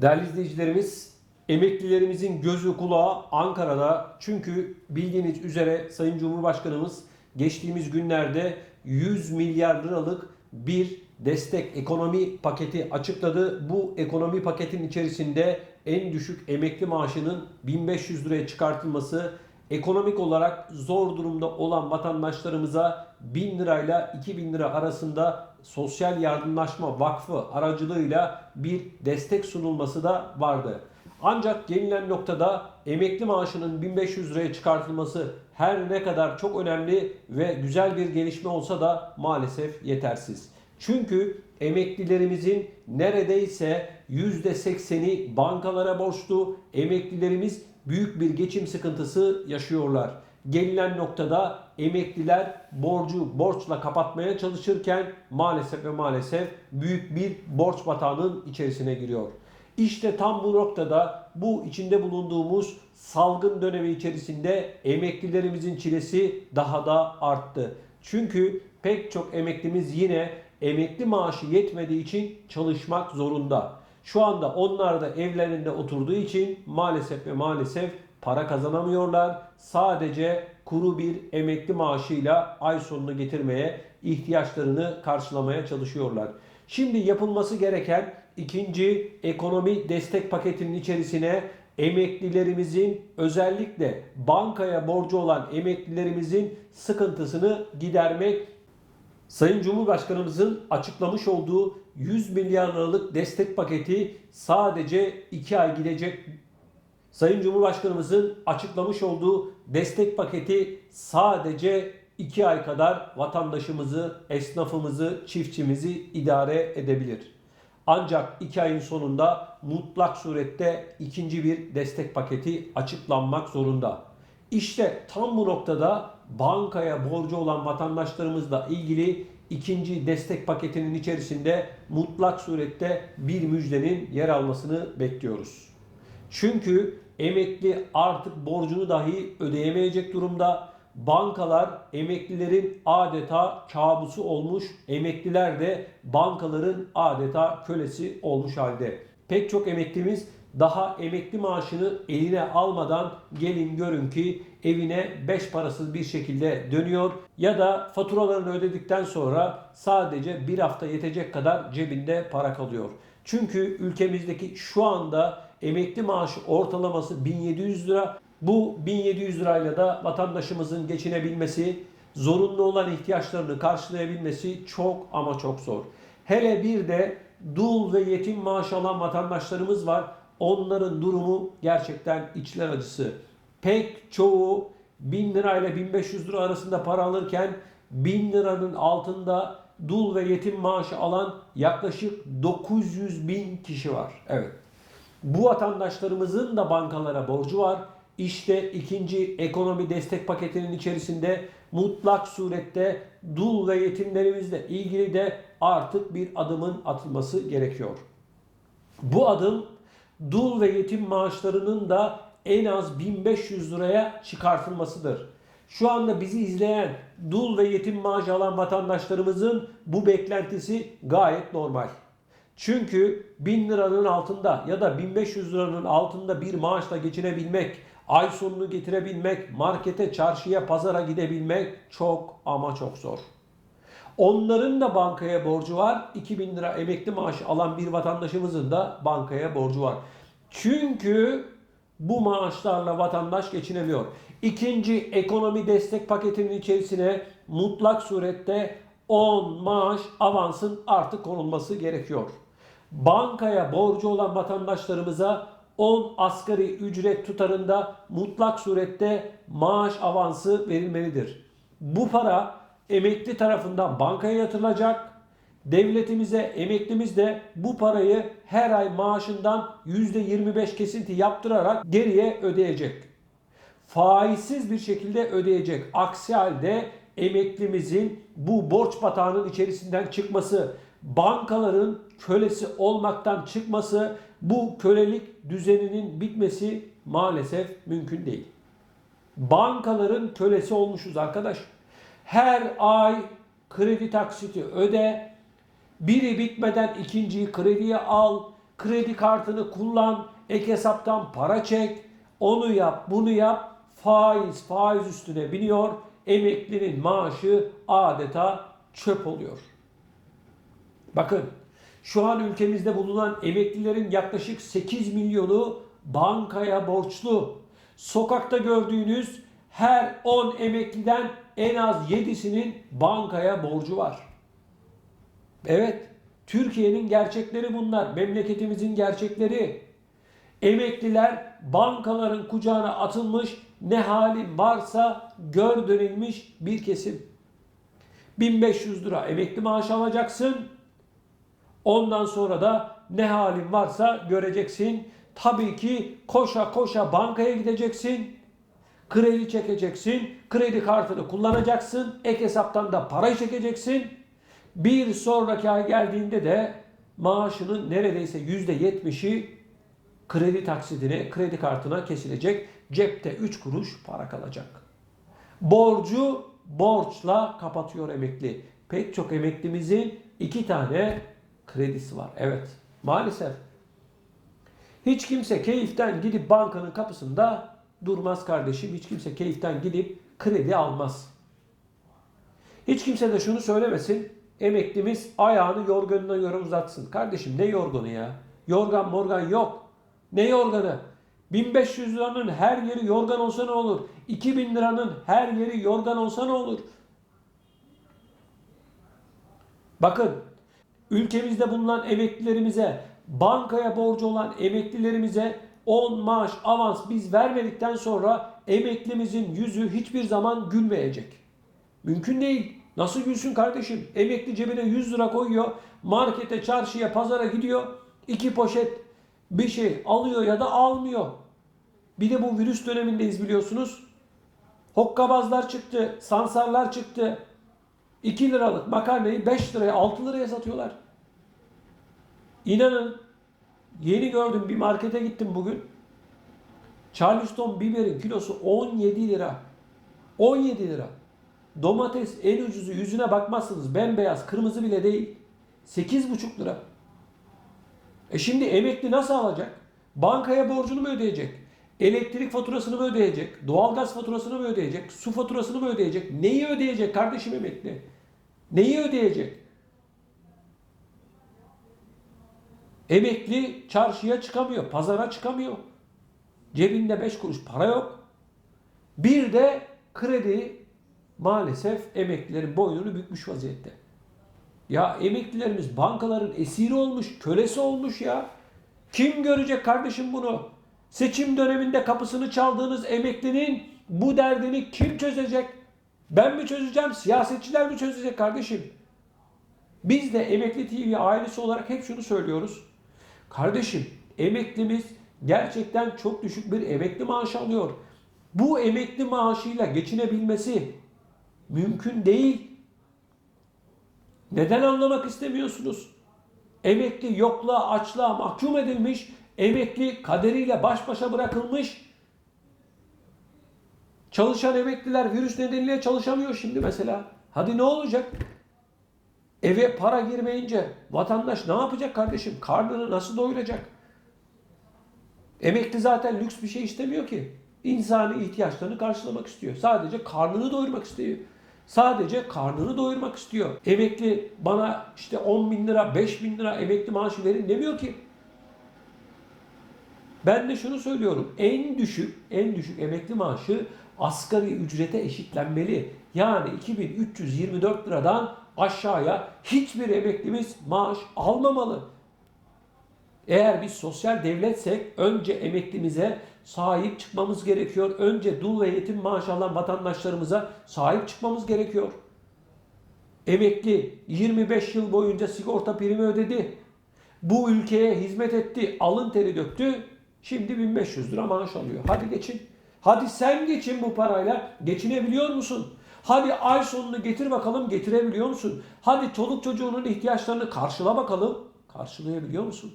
Değerli izleyicilerimiz, emeklilerimizin gözü kulağı Ankara'da. Çünkü bildiğiniz üzere Sayın Cumhurbaşkanımız geçtiğimiz günlerde 100 milyar liralık bir destek ekonomi paketi açıkladı. Bu ekonomi paketin içerisinde en düşük emekli maaşının 1500 liraya çıkartılması, ekonomik olarak zor durumda olan vatandaşlarımıza 1000 lirayla 2000 lira arasında Sosyal Yardımlaşma Vakfı aracılığıyla bir destek sunulması da vardı. Ancak gelinen noktada emekli maaşının 1500 liraya çıkartılması her ne kadar çok önemli ve güzel bir gelişme olsa da maalesef yetersiz. Çünkü emeklilerimizin neredeyse %80'i bankalara borçlu. Emeklilerimiz büyük bir geçim sıkıntısı yaşıyorlar. Gelinen noktada emekliler borcu borçla kapatmaya çalışırken maalesef ve maalesef büyük bir borç batağının içerisine giriyor. İşte tam bu noktada bu içinde bulunduğumuz salgın dönemi içerisinde emeklilerimizin çilesi daha da arttı. Çünkü pek çok emeklimiz yine emekli maaşı yetmediği için çalışmak zorunda. Şu anda onlar da evlerinde oturduğu için maalesef ve maalesef para kazanamıyorlar. Sadece kuru bir emekli maaşıyla ay sonunu getirmeye, ihtiyaçlarını karşılamaya çalışıyorlar. Şimdi yapılması gereken ikinci ekonomi destek paketinin içerisine emeklilerimizin özellikle bankaya borcu olan emeklilerimizin sıkıntısını gidermek Sayın Cumhurbaşkanımızın açıklamış olduğu 100 milyar liralık destek paketi sadece 2 ay gidecek. Sayın Cumhurbaşkanımızın açıklamış olduğu destek paketi sadece 2 ay kadar vatandaşımızı, esnafımızı, çiftçimizi idare edebilir. Ancak 2 ayın sonunda mutlak surette ikinci bir destek paketi açıklanmak zorunda. İşte tam bu noktada bankaya borcu olan vatandaşlarımızla ilgili ikinci destek paketinin içerisinde mutlak surette bir müjdenin yer almasını bekliyoruz. Çünkü emekli artık borcunu dahi ödeyemeyecek durumda. Bankalar emeklilerin adeta kabusu olmuş, emekliler de bankaların adeta kölesi olmuş halde. Pek çok emeklimiz daha emekli maaşını eline almadan gelin görün ki evine beş parasız bir şekilde dönüyor ya da faturalarını ödedikten sonra sadece bir hafta yetecek kadar cebinde para kalıyor. Çünkü ülkemizdeki şu anda emekli maaşı ortalaması 1700 lira. Bu 1700 lirayla da vatandaşımızın geçinebilmesi, zorunlu olan ihtiyaçlarını karşılayabilmesi çok ama çok zor. Hele bir de dul ve yetim maaş alan vatandaşlarımız var. Onların durumu gerçekten içler acısı. Pek çoğu 1000 lira ile 1500 lira arasında para alırken 1000 liranın altında dul ve yetim maaşı alan yaklaşık 900 bin kişi var. Evet. Bu vatandaşlarımızın da bankalara borcu var. İşte ikinci ekonomi destek paketinin içerisinde mutlak surette dul ve yetimlerimizle ilgili de artık bir adımın atılması gerekiyor. Bu adım dul ve yetim maaşlarının da en az 1500 liraya çıkartılmasıdır. Şu anda bizi izleyen dul ve yetim maaşı alan vatandaşlarımızın bu beklentisi gayet normal. Çünkü 1000 liranın altında ya da 1500 liranın altında bir maaşla geçinebilmek, ay sonunu getirebilmek, markete, çarşıya, pazara gidebilmek çok ama çok zor. Onların da bankaya borcu var. 2000 lira emekli maaşı alan bir vatandaşımızın da bankaya borcu var. Çünkü bu maaşlarla vatandaş geçinemiyor. İkinci ekonomi destek paketinin içerisine mutlak surette 10 maaş avansın artık konulması gerekiyor. Bankaya borcu olan vatandaşlarımıza 10 asgari ücret tutarında mutlak surette maaş avansı verilmelidir. Bu para emekli tarafından bankaya yatırılacak. Devletimize, emeklimiz de bu parayı her ay maaşından %25 kesinti yaptırarak geriye ödeyecek. Faizsiz bir şekilde ödeyecek. Aksi halde emeklimizin bu borç batağının içerisinden çıkması, bankaların kölesi olmaktan çıkması, bu kölelik düzeninin bitmesi maalesef mümkün değil. Bankaların kölesi olmuşuz arkadaş. Her ay kredi taksiti öde. Biri bitmeden ikinciyi krediye al. kredi kartını kullan, ek hesaptan para çek, onu yap, bunu yap. Faiz, faiz üstüne biniyor. Emeklinin maaşı adeta çöp oluyor. Bakın şu an ülkemizde bulunan emeklilerin yaklaşık 8 milyonu bankaya borçlu. Sokakta gördüğünüz her 10 emekliden en az 7'sinin bankaya borcu var. Evet, Türkiye'nin gerçekleri bunlar. Memleketimizin gerçekleri. Emekliler bankaların kucağına atılmış, ne halin varsa gör dönülmüş bir kesim. 1500 lira emekli maaşı alacaksın. Ondan sonra da ne halin varsa göreceksin. Tabii ki koşa koşa bankaya gideceksin. Kredi çekeceksin. Kredi kartını kullanacaksın. Ek hesaptan da parayı çekeceksin. Bir sonraki ay geldiğinde de maaşının neredeyse %70'i kredi taksidine, kredi kartına kesilecek. Cepte 3 kuruş para kalacak. Borcu borçla kapatıyor emekli. Pek çok emeklimizin iki tane kredisi var. Evet, maalesef. Hiç kimse keyiften gidip bankanın kapısında durmaz kardeşim. Hiç kimse keyiften gidip kredi almaz. Hiç kimse de şunu söylemesin. Emeklimiz ayağını yorganına göre uzatsın. Kardeşim ne yorganu ya? Yorgan morgan yok. Ne yorganı? 1500 liranın her yeri yorgan olsa ne olur? 2000 liranın her yeri yorgan olsa ne olur? Bakın ülkemizde bulunan emeklilerimize, bankaya borcu olan emeklilerimize 10 maaş avans biz vermedikten sonra emeklimizin yüzü hiçbir zaman gülmeyecek. Mümkün değil. Nasıl gülsün kardeşim? Emekli cebine 100 lira koyuyor. Markete, çarşıya, pazara gidiyor. iki poşet bir şey alıyor ya da almıyor. Bir de bu virüs dönemindeyiz biliyorsunuz. Hokkabazlar çıktı, sansarlar çıktı. 2 liralık makarnayı 5 liraya, 6 liraya satıyorlar. İnanın yeni gördüm bir markete gittim bugün. Charleston biberin kilosu 17 lira. 17 lira. Domates en ucuzu yüzüne bakmazsınız bembeyaz kırmızı bile değil. 8,5 lira. E şimdi emekli nasıl alacak? Bankaya borcunu mu ödeyecek? Elektrik faturasını mı ödeyecek? Doğalgaz faturasını mı ödeyecek? Su faturasını mı ödeyecek? Neyi ödeyecek kardeşim emekli? Neyi ödeyecek? Emekli çarşıya çıkamıyor, pazara çıkamıyor. Cebinde 5 kuruş para yok. Bir de kredi maalesef emeklilerin boynunu bükmüş vaziyette. Ya emeklilerimiz bankaların esiri olmuş, kölesi olmuş ya. Kim görecek kardeşim bunu? Seçim döneminde kapısını çaldığınız emeklinin bu derdini kim çözecek? Ben mi çözeceğim? Siyasetçiler mi çözecek kardeşim? Biz de Emekli TV ailesi olarak hep şunu söylüyoruz. Kardeşim emeklimiz gerçekten çok düşük bir emekli maaşı alıyor. Bu emekli maaşıyla geçinebilmesi mümkün değil. Neden anlamak istemiyorsunuz? Emekli yokluğa, açlığa mahkum edilmiş, emekli kaderiyle baş başa bırakılmış. Çalışan emekliler virüs nedeniyle çalışamıyor şimdi mesela. Hadi ne olacak? Eve para girmeyince vatandaş ne yapacak kardeşim? Karnını nasıl doyuracak? Emekli zaten lüks bir şey istemiyor ki. İnsani ihtiyaçlarını karşılamak istiyor. Sadece karnını doyurmak istiyor. Sadece karnını doyurmak istiyor. Emekli bana işte 10 bin lira, 5 bin lira emekli maaşı verin demiyor ki. Ben de şunu söylüyorum. En düşük, en düşük emekli maaşı asgari ücrete eşitlenmeli. Yani 2324 liradan aşağıya hiçbir emeklimiz maaş almamalı. Eğer biz sosyal devletsek önce emeklimize sahip çıkmamız gerekiyor. Önce dul ve yetim maaş alan vatandaşlarımıza sahip çıkmamız gerekiyor. Emekli 25 yıl boyunca sigorta primi ödedi. Bu ülkeye hizmet etti, alın teri döktü. Şimdi 1500 lira maaş alıyor. Hadi geçin. Hadi sen geçin bu parayla. Geçinebiliyor musun? Hadi ay sonunu getir bakalım getirebiliyor musun? Hadi çoluk çocuğunun ihtiyaçlarını karşıla bakalım. Karşılayabiliyor musun?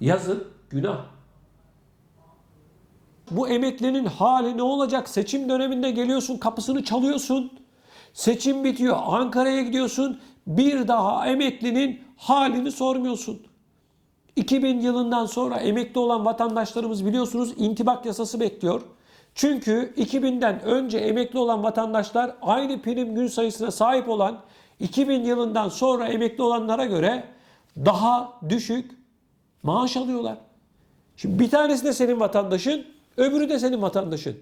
Yazın günah. Bu emeklinin hali ne olacak? Seçim döneminde geliyorsun kapısını çalıyorsun. Seçim bitiyor Ankara'ya gidiyorsun. Bir daha emeklinin halini sormuyorsun. 2000 yılından sonra emekli olan vatandaşlarımız biliyorsunuz intibak yasası bekliyor. Çünkü 2000'den önce emekli olan vatandaşlar aynı prim gün sayısına sahip olan 2000 yılından sonra emekli olanlara göre daha düşük maaş alıyorlar. Şimdi bir tanesi de senin vatandaşın, öbürü de senin vatandaşın.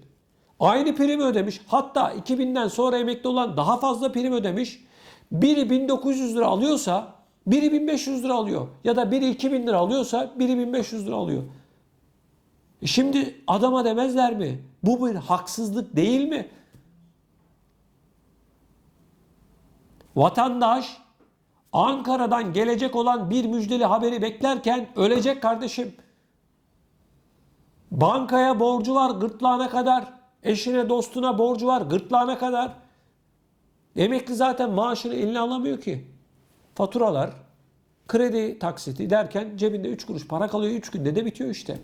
Aynı primi ödemiş. Hatta 2000'den sonra emekli olan daha fazla prim ödemiş. Biri 1900 lira alıyorsa biri 1500 lira alıyor. Ya da biri 2000 lira alıyorsa biri 1500 lira alıyor. E Şimdi adama demezler mi? Bu bir haksızlık değil mi? Vatandaş Ankara'dan gelecek olan bir müjdeli haberi beklerken ölecek kardeşim. Bankaya borcu var gırtlağına kadar. Eşine dostuna borcu var gırtlağına kadar. Emekli zaten maaşını eline alamıyor ki. Faturalar, kredi taksiti derken cebinde 3 kuruş para kalıyor 3 günde de bitiyor işte.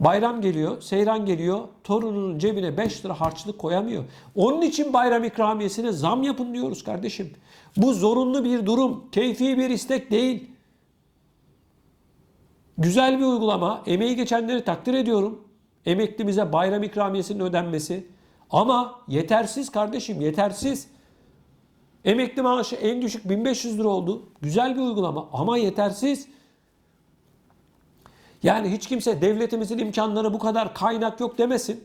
Bayram geliyor, seyran geliyor. Torununun cebine 5 lira harçlık koyamıyor. Onun için bayram ikramiyesine zam yapın diyoruz kardeşim. Bu zorunlu bir durum, keyfi bir istek değil. Güzel bir uygulama. Emeği geçenleri takdir ediyorum. Emeklimize bayram ikramiyesinin ödenmesi. Ama yetersiz kardeşim, yetersiz. Emekli maaşı en düşük 1500 lira oldu. Güzel bir uygulama ama yetersiz. Yani hiç kimse devletimizin imkanları bu kadar kaynak yok demesin.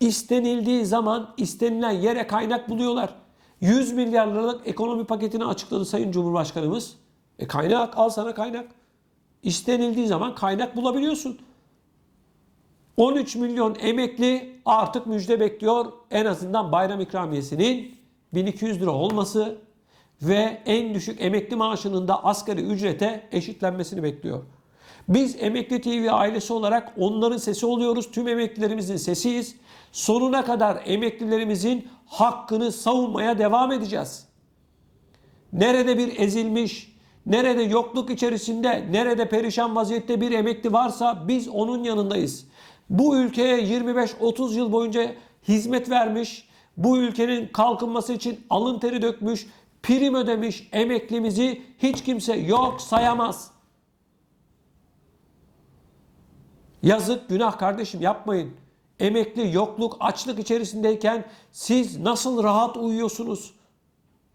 İstenildiği zaman istenilen yere kaynak buluyorlar. 100 milyar ekonomi paketini açıkladı Sayın Cumhurbaşkanımız. E kaynak al sana kaynak. İstenildiği zaman kaynak bulabiliyorsun. 13 milyon emekli artık müjde bekliyor. En azından bayram ikramiyesinin 1200 lira olması ve en düşük emekli maaşının da asgari ücrete eşitlenmesini bekliyor. Biz Emekli TV ailesi olarak onların sesi oluyoruz. Tüm emeklilerimizin sesiyiz. Sonuna kadar emeklilerimizin hakkını savunmaya devam edeceğiz. Nerede bir ezilmiş, nerede yokluk içerisinde, nerede perişan vaziyette bir emekli varsa biz onun yanındayız. Bu ülkeye 25-30 yıl boyunca hizmet vermiş, bu ülkenin kalkınması için alın teri dökmüş, prim ödemiş emeklimizi hiç kimse yok sayamaz. Yazık, günah kardeşim yapmayın. Emekli, yokluk, açlık içerisindeyken siz nasıl rahat uyuyorsunuz?